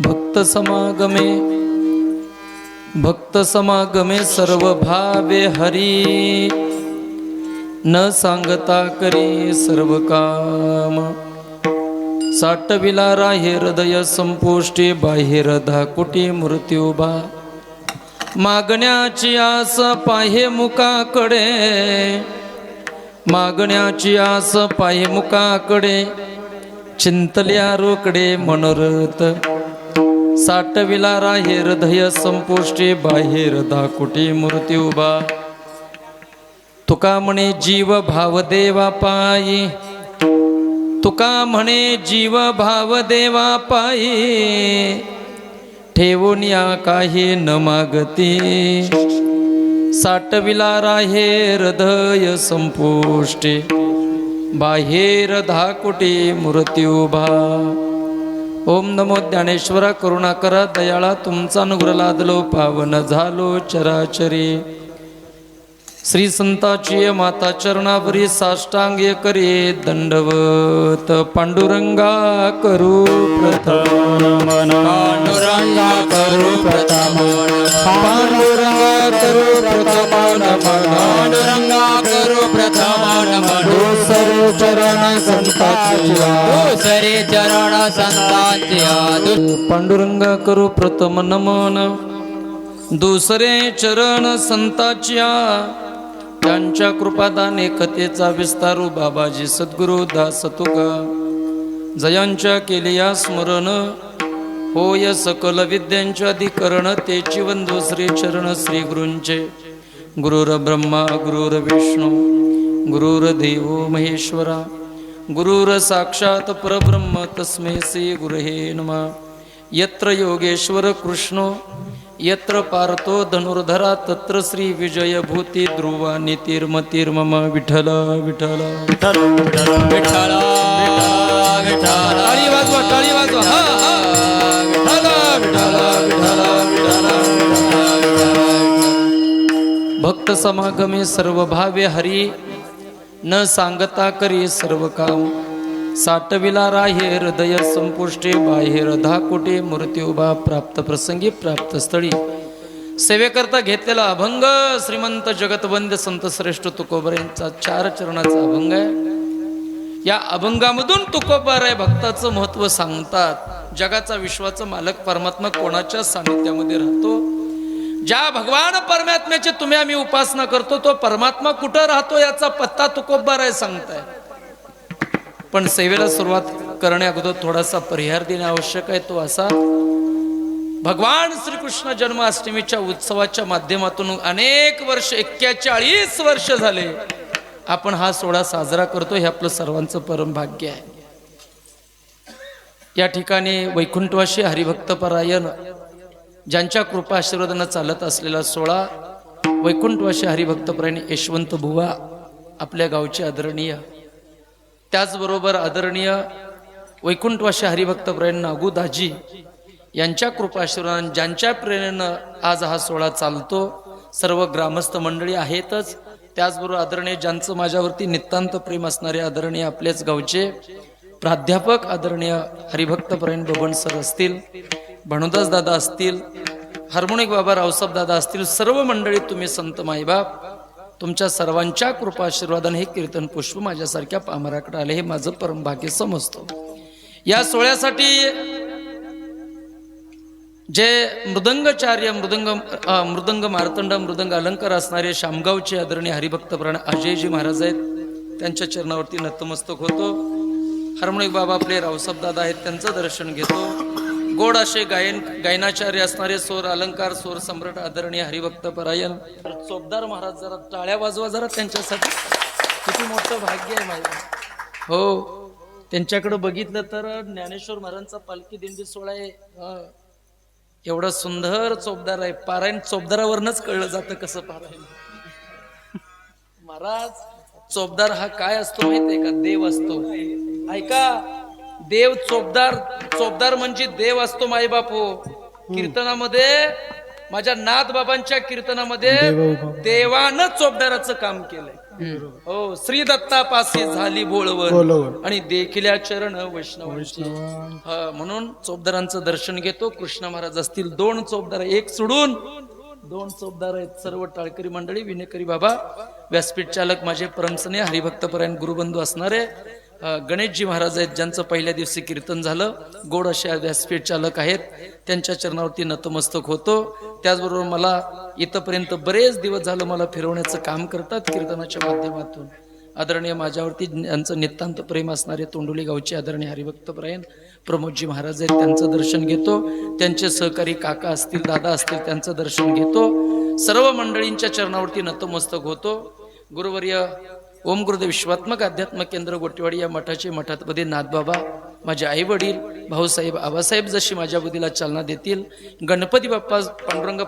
भक्त समागमे भक्त समागमे सर्व भावे हरी। न सांगता करी सर्व काम। साठविला राहे हृदय संपुष्टी बाहेर धाकुटी मृत्यूबा मागण्याची आस पाहे मुकाकडे मागण्याची आस पाहे मुकाकडे चिंतल्या रोकडे मनोरथ. साठविला राहे हृदय संपुष्टी बाहेर दाकुटी मूर्ती उभा. तुका म्हणे जीव भाव देवा पायी. तुका म्हणे जीव भाव देवा पायी. ठेवून या काही न मागती. साठविला राहे हृदय संपुष्टी बाहेर धाकुटी उभा. ओम नमो ज्ञानेश्वरा करुणा करा दयाळा तुमचा अनुग्रह लादलो पावन झालो चराचरी. श्री संताची माता चरणावरी साष्टांग करी दंडवत पांडुरंगा करू प्रथम. पांडुरंगा करू प्रथम. पांडुरंगा करू प्रथम. पांडुरंगा करू प्रथम. नमन सर्व चरण संताची दुसरे चरण संतांची आदु पांडुरंगा करू प्रथम नमन. दुसरे चरण संताच्या त्यांच्या कृपादाने कथेचा विस्तारू हो बाबाजी सद्गुरू दास तुका. जयांच्या केलिया स्मरण होय सकल विद्यांचे अधिकरण ते वंदू श्री चरण श्री गुरूंचे. गुरुर ब्रह्मा गुरुर विष्णू गुरुर महेश्वरा गुरुर साक्षात परब्रह्म तस्मै श्री गुरुहे नमः. यत्र योगेश्वर कृष्ण यत्र पार्थो धनुर्धरा तत्र श्री विजय भूती ध्रुवा नितिर्मतिर्मम विठ्ठल विठ्ठल। विठ्ठल विठ्ठल। टाळी वाजवा टाळी वाजवा। हा भक्त समागमे सर्व भावे हरी न सांगता करी सर्व काम। साठविला राहे हृदय संपुष्टे बाहेर धाकुटे मृत्युबा प्राप्त प्रसंगी प्राप्त स्थळी. सेवेकरता घेतलेला अभंग श्रीमंत जगतवंद्य संत श्रेष्ठ तुकोबर यांचा चार चरणाचा अभंग आहे. या अभंगामधून तुकोबाराय भक्ताचं महत्त्व सांगतात. जगाचा विश्वाचा मालक परमात्मा कोणाच्या सानिध्यामध्ये राहतो? ज्या भगवान परमात्म्याची तुम्ही आम्ही उपासना करतो तो परमात्मा कुठं राहतो याचा पत्ता तुकोबाराय सांगताय पण सेवेला सुरुवात करण्या अगोदर थोडासा परिहार देणे आवश्यक आहे. तो असा भगवान श्रीकृष्ण जन्माष्टमीच्या उत्सवाच्या माध्यमातून अनेक वर्ष एक्केचाळीस वर्ष झाले आपण हा सोहळा साजरा करतो हे आपलं सर्वांचं परम भाग्य आहे. या ठिकाणी वैकुंठवाशी हरिभक्तपरायण ज्यांच्या कृपा आशीर्वादानं चालत असलेला सोहळा वैकुंठवाशी हरिभक्तपरायण यशवंत बुवा आपल्या गावचे आदरणीय त्याचबरोबर आदरणीय वैकुंठवाशी हरिभक्त नागू दाजी यांच्या कृपा ज्यांच्या प्रेरणेनं आज हा सोहळा चालतो सर्व ग्रामस्थ मंडळी आहेतच. त्याचबरोबर आदरणीय ज्यांचं माझ्यावरती नितांत प्रेम असणारे आदरणीय आपल्याच गावचे प्राध्यापक आदरणीय हरिभक्तपरायण बबन सर असतील भानुदास दादा असतील हार्मोनिक बाबा रावसाहेब दादा असतील सर्व मंडळी तुम्ही संत माईबाप तुमच्या सर्वांच्या कृपाशीर्वादाने हे कीर्तन पुष्प माझ्यासारख्या पामराकडे आले हे माझं परमभाग्य समजतो. या सोहळ्यासाठी जे मृदंगचार्य मृदंग मृदंग मार्तंड मृदंग अलंकार असणारे शामगावचे आदरणीय हरिभक्त प्राण अजयजी महाराज आहेत. त्यांच्या चरणावरती नतमस्तक होतो. हार्मोनिक बाबा आपले रावसाहेब दादा आहेत त्यांचं दर्शन घेतो. गोड असे गायन गायनाचार्य असणारे स्वर अलंकार स्वर सम्राट आदरणीय हरिभक्त परायण चोपदार महाराज जरा टाळ्या वाजवा जरा त्यांच्यासाठी. किती मोठं भाग्य आहे माझं. हो त्यांच्याकडे बघितलं तर ज्ञानेश्वर महाराजांचा पालखी दिंडी सोहळा आहे. एवढा सुंदर चोपदार आहे. पारायण चोपदारावरनच कळलं जातं कसं पारायण. महाराज चोपदार हा काय असतो माहितीये का? देव असतो. ऐका देव चोपदार चोपदार म्हणजे देव असतो माई बापू कीर्तनामध्ये माझ्या नाथ बाबांच्या कीर्तनामध्ये देवानं चोपदाराचं काम केलंय. हो श्री दत्तापासी झाली बोळवण बोलवण आणि देखिल्या चरण वैष्णवांची. हा, म्हणून चोपदारांचं दर्शन घेतो. कृष्ण महाराज असतील दोन चोपदार एक सोडून दोन चोपदार आहेत. सर्व टाळकरी मंडळी विनेकरी बाबा व्यासपीठ चालक माझे परमसने हरिभक्तपरायण गुरुबंधू असणारे गणेशजी महाराज आहेत ज्यांचं पहिल्या दिवशी कीर्तन झालं. गोड अशा व्यासपीठ चालक आहेत. त्यांच्या चरणावरती नतमस्तक होतो. त्याचबरोबर मला इथपर्यंत बरेच दिवस झालं मला फिरवण्याचं काम करतात कीर्तनाच्या माध्यमातून. आदरणीय माझ्यावरती यांचं नितांत प्रेम असणारे तोंडोली गावचे आदरणीय हरिभक्तपरायण प्रमोदजी महाराज आहेत त्यांचं दर्शन घेतो. त्यांचे सहकारी काका असतील दादा असतील त्यांचं दर्शन घेतो. सर्व मंडळींच्या चरणावरती नतमस्तक होतो. गुरुवर्य ओम गुरुदेव विश्वात्मक अध्यात्म केंद्र गोटेवाडी या मठाचे मठातपदी नाथबाबा माझे आई वडील भाऊसाहेब आबासाहेब जशी माझ्या बुद्धीला चालना देतील गणपती बाप्पा पांडुरंग